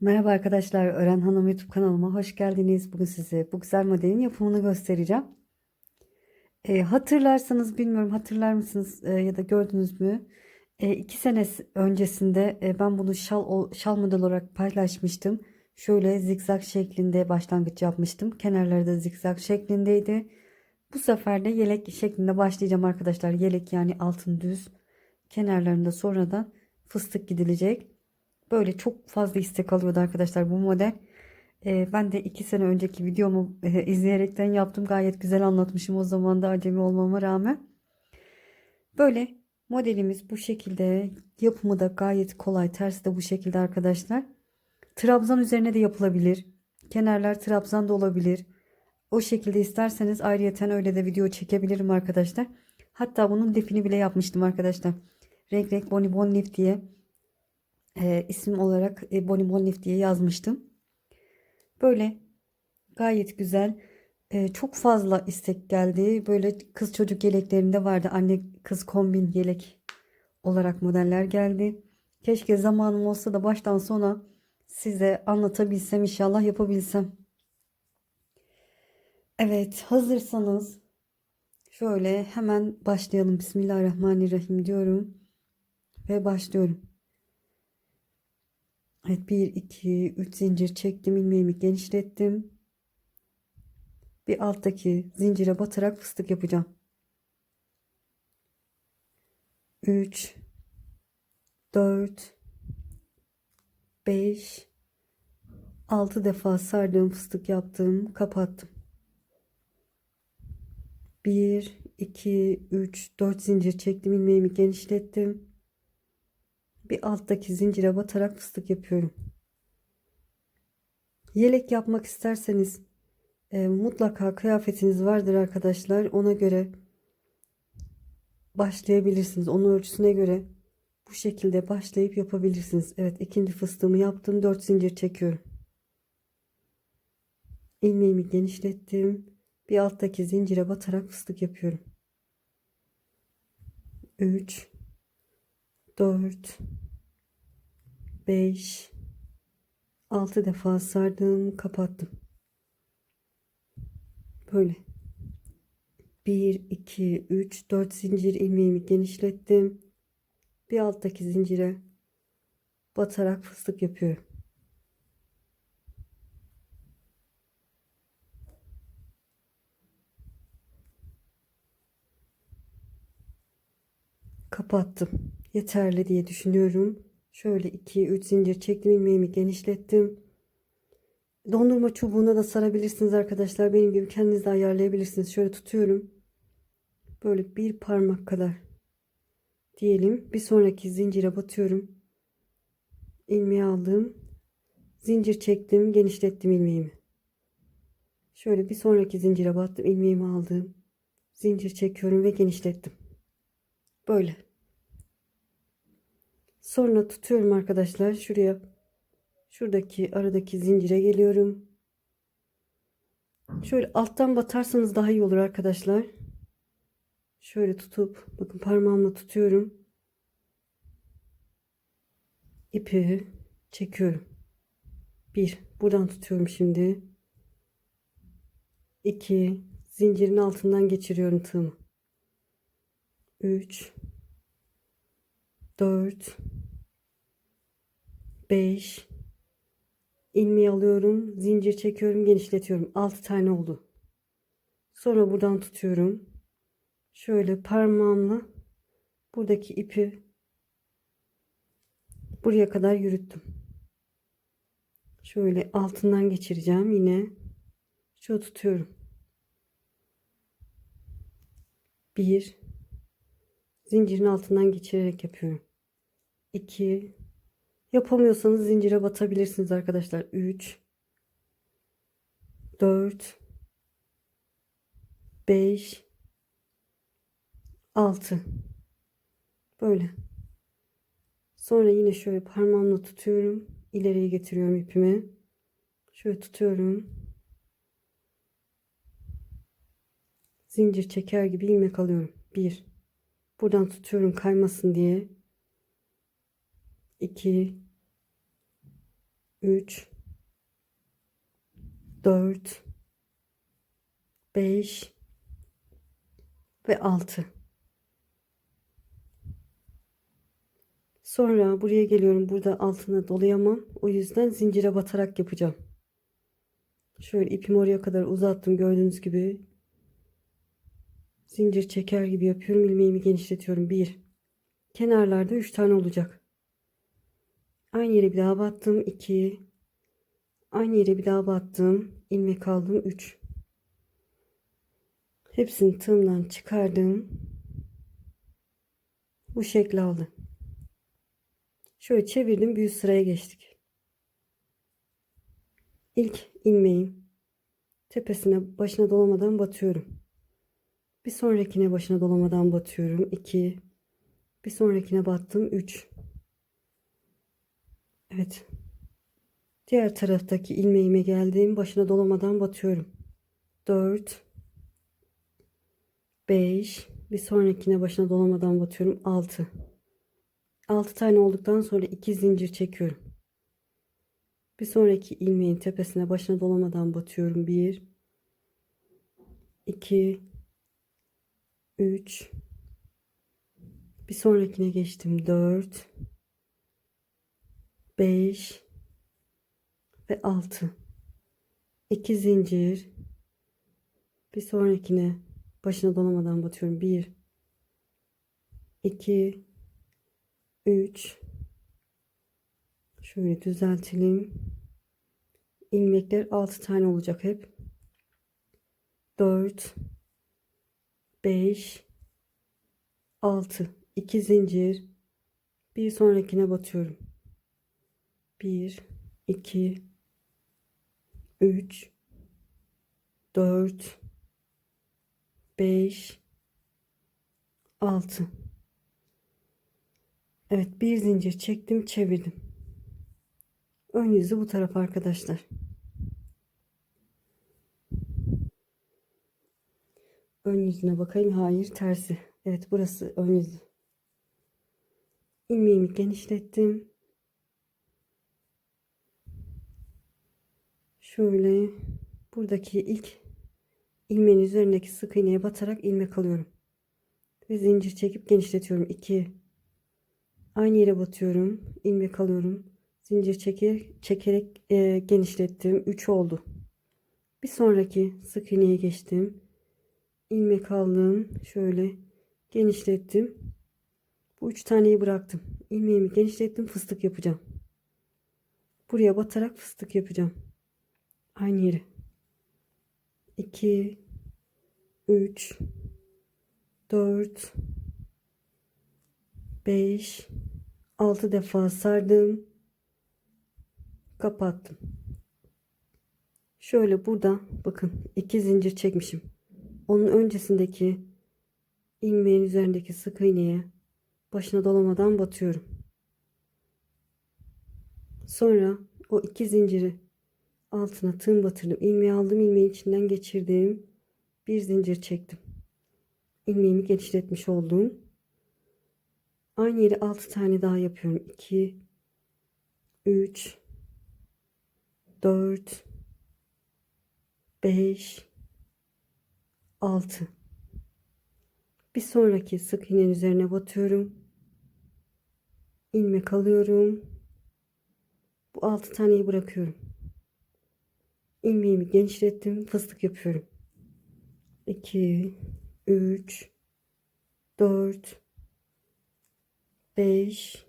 Merhaba arkadaşlar, Öğren Hanım YouTube kanalıma hoş geldiniz. Bugün size bu güzel modelin yapımını göstereceğim. E, hatırlarsanız bilmiyorum hatırlar mısınız e, ya da gördünüz mü? E, iki sene öncesinde e, ben bunu şal, şal model olarak paylaşmıştım. Şöyle zikzak şeklinde başlangıç yapmıştım. Kenarları da zikzak şeklindeydi. Bu sefer de yelek şeklinde başlayacağım arkadaşlar. Yelek yani altın düz. Kenarlarında sonradan fıstık gidilecek. Böyle çok fazla istek alıyordu arkadaşlar bu model. Ee, ben de iki sene önceki videomu e, izleyerekten yaptım. Gayet güzel anlatmışım o zaman da acemi olmama rağmen. Böyle modelimiz bu şekilde. Yapımı da gayet kolay. Tersi de bu şekilde arkadaşlar. Trabzan üzerine de yapılabilir. Kenarlar trabzan da olabilir. O şekilde isterseniz ayrıyeten öyle de video çekebilirim arkadaşlar. Hatta bunun lifini bile yapmıştım arkadaşlar. Renk renk bonibon lif diye e, isim olarak e, bonibon lif diye yazmıştım. Böyle gayet güzel. E, çok fazla istek geldi. Böyle kız çocuk yeleklerinde vardı. Anne kız kombin yelek olarak modeller geldi. Keşke zamanım olsa da baştan sona size anlatabilsem inşallah yapabilsem. Evet, hazırsanız şöyle hemen başlayalım. Bismillahirrahmanirrahim diyorum ve başlıyorum. Evet 1 2 3 zincir çektim ilmeğimi genişlettim. Bir alttaki zincire batarak fıstık yapacağım. 3 4 5 6 defa sardığım fıstık yaptım, kapattım. 1 2 3 4 zincir çektim ilmeğimi genişlettim. Bir alttaki zincire batarak fıstık yapıyorum. Yelek yapmak isterseniz e, mutlaka kıyafetiniz vardır arkadaşlar. Ona göre başlayabilirsiniz. Onun ölçüsüne göre bu şekilde başlayıp yapabilirsiniz. Evet ikinci fıstığımı yaptım. 4 zincir çekiyorum. İlmeğimi genişlettim. Bir alttaki zincire batarak fıstık yapıyorum. 3 4 5 6 defa sardım, kapattım. Böyle. 1 2 3 4 zincir ilmeğimi genişlettim. Bir alttaki zincire batarak fıstık yapıyorum. Kapattım. Yeterli diye düşünüyorum. Şöyle 2-3 zincir çektim ilmeğimi genişlettim. Dondurma çubuğuna da sarabilirsiniz arkadaşlar. Benim gibi kendiniz de ayarlayabilirsiniz. Şöyle tutuyorum. Böyle bir parmak kadar diyelim. Bir sonraki zincire batıyorum. İlmeği aldım. Zincir çektim. Genişlettim ilmeğimi. Şöyle bir sonraki zincire battım. ilmeğimi aldım. Zincir çekiyorum ve genişlettim. Böyle. Sonra tutuyorum arkadaşlar. Şuraya şuradaki aradaki zincire geliyorum. Şöyle alttan batarsanız daha iyi olur arkadaşlar. Şöyle tutup bakın parmağımla tutuyorum. İpi çekiyorum. Bir buradan tutuyorum şimdi. İki zincirin altından geçiriyorum tığımı. Üç 4 5 ilmeği alıyorum zincir çekiyorum genişletiyorum. 6 tane oldu. Sonra buradan tutuyorum. Şöyle parmağımla buradaki ipi buraya kadar yürüttüm. Şöyle altından geçireceğim yine. Şöyle tutuyorum. 1 zincirin altından geçirerek yapıyorum. 2 yapamıyorsanız zincire batabilirsiniz arkadaşlar. 3 4 5 6 böyle. Sonra yine şöyle parmağımla tutuyorum. İleriye getiriyorum ipimi. Şöyle tutuyorum. Zincir çeker gibi ilmek alıyorum. 1 buradan tutuyorum kaymasın diye. 2 3 4 5 ve 6 Sonra buraya geliyorum. Burada altına dolayamam. O yüzden zincire batarak yapacağım. Şöyle ipimi oraya kadar uzattım. Gördüğünüz gibi zincir çeker gibi yapıyorum. ilmeğimi genişletiyorum. 1 Kenarlarda 3 tane olacak. Aynı yere bir daha battım. 2 Aynı yere bir daha battım. ilmek aldım. 3 Hepsini tığımdan çıkardım. Bu şekli aldı. Şöyle çevirdim. Üst sıraya geçtik. İlk ilmeğin tepesine başına dolamadan batıyorum. Bir sonrakine başına dolamadan batıyorum. 2 Bir sonrakine battım. 3 Evet. Diğer taraftaki ilmeğime geldim. Başına dolamadan batıyorum. 4 5 bir sonrakine başına dolamadan batıyorum. 6 6 tane olduktan sonra 2 zincir çekiyorum. Bir sonraki ilmeğin tepesine başına dolamadan batıyorum. 1 2 3 bir sonrakine geçtim. 4 5 ve 6 2 zincir. Bir sonrakine başına dolamadan batıyorum. 1 2 3 şöyle düzeltelim. İlmekler 6 tane olacak hep. 4 5 6 2 zincir. Bir sonrakine batıyorum 1 2 3 4 5 6 Evet bir zincir çektim çevirdim. Ön yüzü bu taraf arkadaşlar. Ön yüzüne bakayım. Hayır tersi. Evet burası ön yüzü. İlmeğimi genişlettim şöyle buradaki ilk ilmeğin üzerindeki sık iğneye batarak ilmek alıyorum. Ve zincir çekip genişletiyorum. 2 aynı yere batıyorum. İlmek alıyorum. Zincir çeker, çekerek e, genişlettim. 3 oldu. Bir sonraki sık iğneye geçtim. İlmek aldım. Şöyle genişlettim. Bu üç taneyi bıraktım. İlmeğimi genişlettim. Fıstık yapacağım. Buraya batarak fıstık yapacağım aynı yere 2 3 4 5 6 defa sardım. Kapattım. Şöyle burada bakın iki zincir çekmişim. Onun öncesindeki ilmeğin üzerindeki sık iğneye başına dolamadan batıyorum. Sonra o iki zinciri altına tığım batırdım ilmeği aldım. İlmeğin içinden geçirdim. Bir zincir çektim. İlmeğimi genişletmiş oldum. Aynı yeri 6 tane daha yapıyorum. 2 3 4 5 6 bir sonraki sık iğnenin üzerine batıyorum. İlmek alıyorum. Bu 6 taneyi bırakıyorum ilmeğimi genişlettim. Fıstık yapıyorum. 2 3 4 5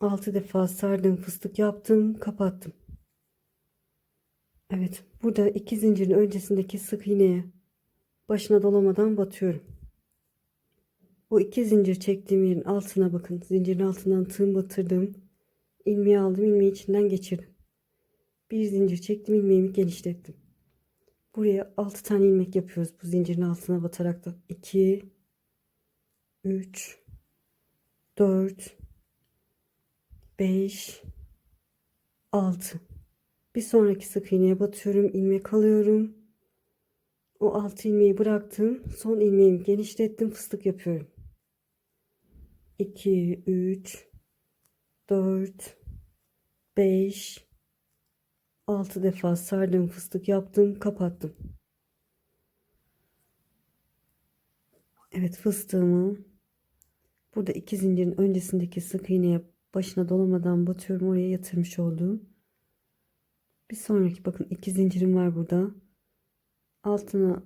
6 defa sardım fıstık yaptım kapattım. Evet burada iki zincirin öncesindeki sık iğneye başına dolamadan batıyorum. Bu iki zincir çektiğim yerin altına bakın. Zincirin altından tığım batırdım. İlmeği aldım ilmeği içinden geçirdim bir zincir çektim ilmeğimi genişlettim. Buraya 6 tane ilmek yapıyoruz bu zincirin altına batarak da. 2 3 4 5 6 bir sonraki sık iğneye batıyorum ilmek alıyorum. O altı ilmeği bıraktım son ilmeğimi genişlettim fıstık yapıyorum. 2 3 4 5 6 defa sardım fıstık yaptım kapattım. Evet fıstığımı burada iki zincirin öncesindeki sık iğneye başına dolamadan batıyorum oraya yatırmış olduğum. Bir sonraki bakın iki zincirim var burada. Altına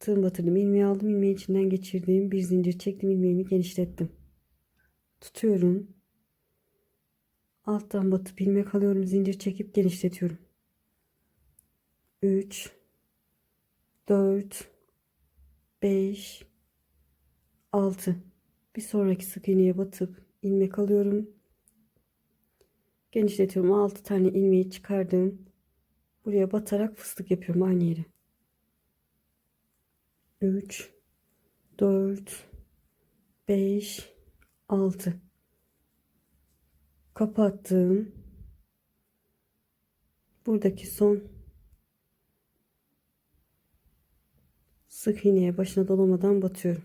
tığım batırdım ilmeği aldım ilmeği içinden geçirdiğim bir zincir çektim ilmeğimi genişlettim. Tutuyorum. Alttan batıp ilmek alıyorum zincir çekip genişletiyorum. 3 4 5 6 bir sonraki sık iğneye batıp ilmek alıyorum. Genişletiyorum. 6 tane ilmeği çıkardım. Buraya batarak fıstık yapıyorum aynı yere. 3 4 5 6 kapattım. Buradaki son sık iğneye başına dolamadan batıyorum.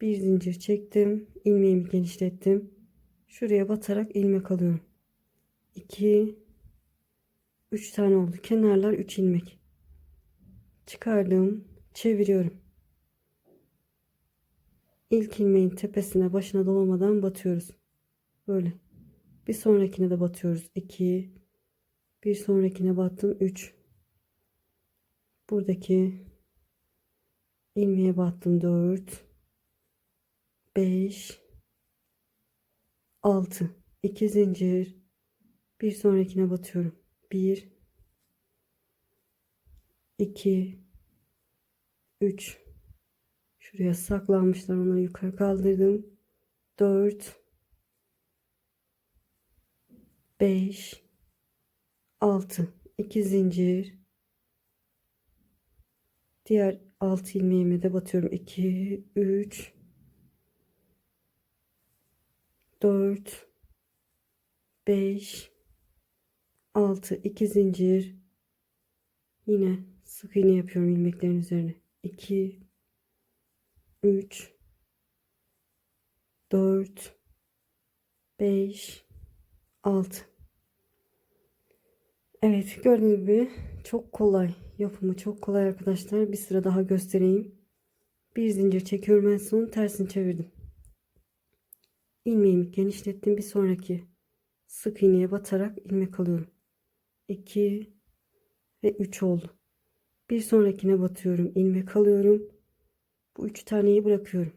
Bir zincir çektim. ilmeğimi genişlettim. Şuraya batarak ilmek alıyorum. 2 3 tane oldu. Kenarlar 3 ilmek. Çıkardım. Çeviriyorum. İlk ilmeğin tepesine başına dolamadan batıyoruz. Böyle. Bir sonrakine de batıyoruz. 2 bir sonrakine battım 3 buradaki ilmeğe battım. 4 5 6 2 zincir. Bir sonrakine batıyorum. 1 2 3 şuraya saklanmışlar. Onları yukarı kaldırdım. 4 5 6 2 zincir diğer 6 ilmeğime de batıyorum. 2 3 4 5 6 2 zincir. Yine sık iğne yapıyorum ilmeklerin üzerine. 2 3 4 5 6 Evet gördüğünüz gibi çok kolay yapımı çok kolay arkadaşlar. Bir sıra daha göstereyim. Bir zincir çekiyorum. En son tersini çevirdim. İlmeğimi genişlettim. Bir sonraki sık iğneye batarak ilmek alıyorum. 2 ve 3 oldu. Bir sonrakine batıyorum. İlmek alıyorum. Bu üç taneyi bırakıyorum.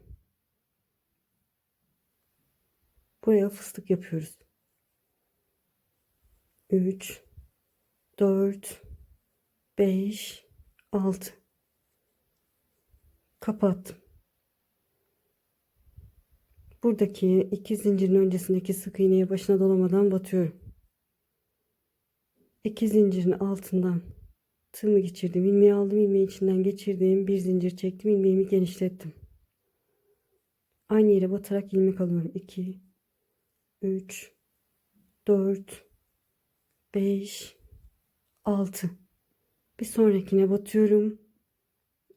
Buraya fıstık yapıyoruz. 3 4 5 6 kapattım. Buradaki iki zincirin öncesindeki sık iğneye başına dolamadan batıyorum. İki zincirin altından tığımı geçirdim. ilmeği aldım. ilmeği içinden geçirdim. Bir zincir çektim. ilmeğimi genişlettim. Aynı yere batarak ilmek alıyorum. 2 3 4 5 6 bir sonrakine batıyorum.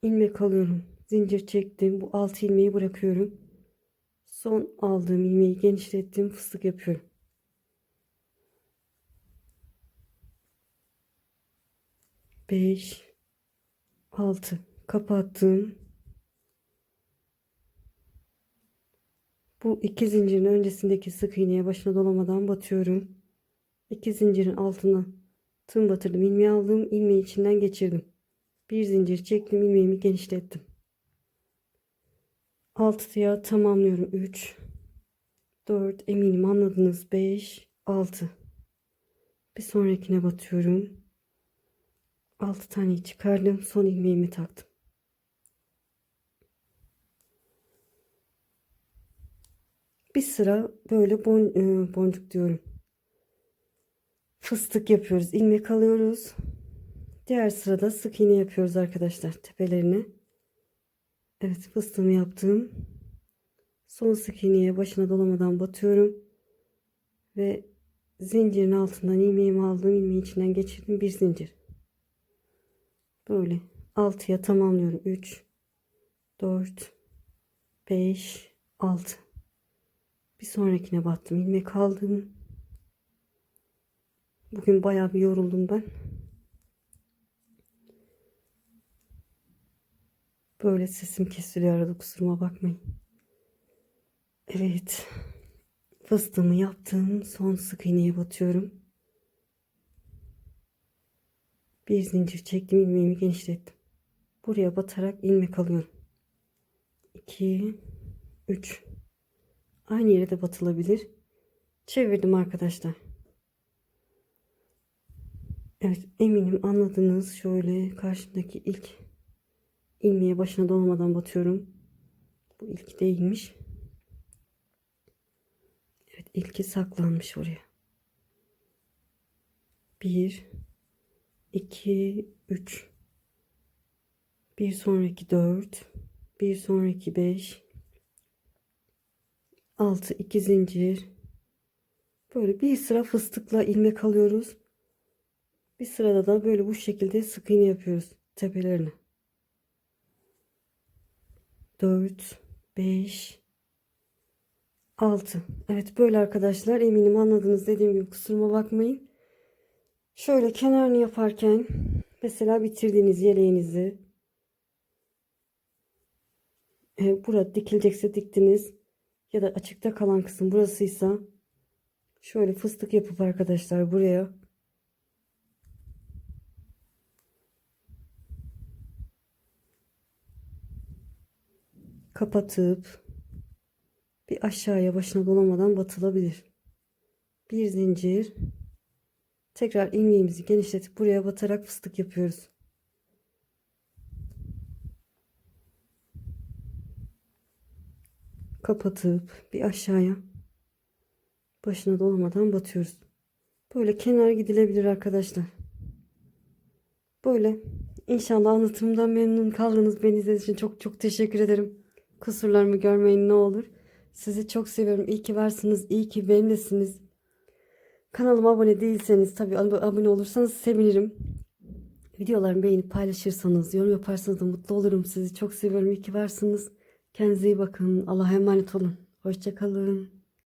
İlmek alıyorum. Zincir çektim. Bu 6 ilmeği bırakıyorum. Son aldığım ilmeği genişlettim. Fıstık yapıyorum. Beş altı. Kapattım. Bu iki zincirin öncesindeki sık iğneye başına dolamadan batıyorum. İki zincirin altına tığım batırdım ilmeği aldım ilmeği içinden geçirdim. Bir zincir çektim ilmeğimi genişlettim. 6'ya tamamlıyorum. 3 4 eminim anladınız. 5 6 bir sonrakine batıyorum. 6 tane çıkardım son ilmeğimi taktım. Bir sıra böyle bon, e, boncuk diyorum fıstık yapıyoruz. ilmek alıyoruz. Diğer sırada sık iğne yapıyoruz arkadaşlar tepelerini. Evet fıstığımı yaptım. Son sık iğneye başına dolamadan batıyorum. Ve zincirin altından ilmeğimi aldım. ilmeği içinden geçirdim. Bir zincir. Böyle 6'ya tamamlıyorum. 3 4 5 6 bir sonrakine battım ilmek aldım Bugün bayağı bir yoruldum ben. Böyle sesim kesiliyor arada kusuruma bakmayın. Evet. Fıstığımı yaptım. Son sık iğneye batıyorum. Bir zincir çektim. ilmeğimi genişlettim. Buraya batarak ilmek alıyorum. 2 3 Aynı yere de batılabilir. Çevirdim arkadaşlar. Evet eminim anladınız. Şöyle karşımdaki ilk ilmeğe başına dolmadan batıyorum. Bu ilk değilmiş. Evet ilki saklanmış oraya. 1 2 3 bir sonraki 4 bir sonraki 5 6 2 zincir böyle bir sıra fıstıkla ilmek alıyoruz. Bir sırada da böyle bu şekilde sık iğne yapıyoruz tepelerine. 4 5 6 Evet böyle arkadaşlar eminim anladınız dediğim gibi kusuruma bakmayın. Şöyle kenarını yaparken mesela bitirdiğiniz yeleğinizi e, burada dikilecekse diktiniz ya da açıkta kalan kısım burasıysa şöyle fıstık yapıp arkadaşlar buraya kapatıp bir aşağıya başına dolamadan batılabilir. Bir zincir tekrar ilmeğimizi genişletip buraya batarak fıstık yapıyoruz. kapatıp bir aşağıya başına dolmadan batıyoruz. Böyle kenar gidilebilir arkadaşlar. Böyle inşallah anlatımdan memnun kaldınız. Beni izlediğiniz için çok çok teşekkür ederim. Kusurlarımı görmeyin ne olur. Sizi çok seviyorum. İyi ki varsınız. İyi ki benimlesiniz. Kanalıma abone değilseniz tabii abone olursanız sevinirim. Videolarımı beğenip paylaşırsanız, yorum yaparsanız da mutlu olurum. Sizi çok seviyorum. İyi ki varsınız. Kendinize iyi bakın. Allah'a emanet olun. Hoşçakalın.